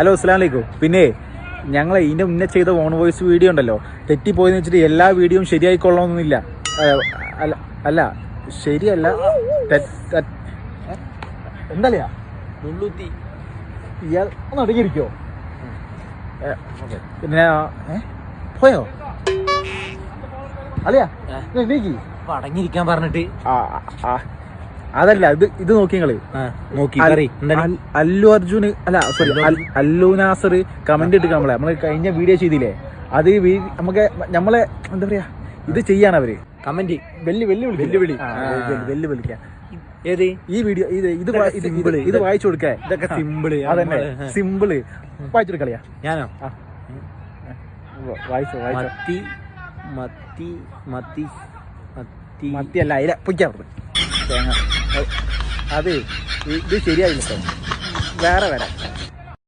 Hello അസ്സാം വലൈക്കും പിന്നെ ഞങ്ങൾ ഇതിന്റെ മുന്നേ ചെയ്ത ഓൺ വോയിസ് വീഡിയോ ഉണ്ടല്ലോ. തെറ്റിപ്പോയെന്ന് വെച്ചിട്ട് എല്ലാ വീഡിയോയും ശരിയായിക്കൊള്ളണമെന്നില്ല അല്ല അല്ല ശരിയല്ല? എന്തല്ലയാ ഇയാൾ ഒന്ന് അടങ്ങിയിരിക്കോ? പിന്നെ? പോയോ? അല്ലയാ അടങ്ങിയിരിക്കാൻ പറഞ്ഞിട്ട്. അതല്ല ഇത് ഇത് നോക്കി നിങ്ങൾ. നോക്കി അല്ലു അർജുന് അല്ല സോറി അല്ലു നാസർ കമന്റ് ഇട്ട് നമ്മളെ നമ്മൾ കഴിഞ്ഞ വീഡിയോ ചെയ്തില്ലേ? അത് നമുക്ക് നമ്മളെ എന്താ പറയാ ഇത് ചെയ്യാണ് അവർ. കമന്റ്. വെല്ലു വെല്ലുവിളി. വെല്ലുവിളി. വെല്ലുവിളിക്ക ഏത്? ഈ വീഡിയോ ഇത് ഇത് സിമ്പിൾ ഇത് വായിച്ചു കൊടുക്കേ. ഇതൊക്കെ സിമ്പിൾ അതന്നെ. സിമ്പിൾ വായിച്ചു കൊടുക്കളിയാ ഞാനോ? വായിച്ചോ വായിച്ചോ. മത്തി മത്തി മത്തി മത്തി. അല്ല അയില പൊയ്ക്കാ തേങ്ങ. അത് ഇത് ശരിയായില്ല സാർ വേറെ വരാം.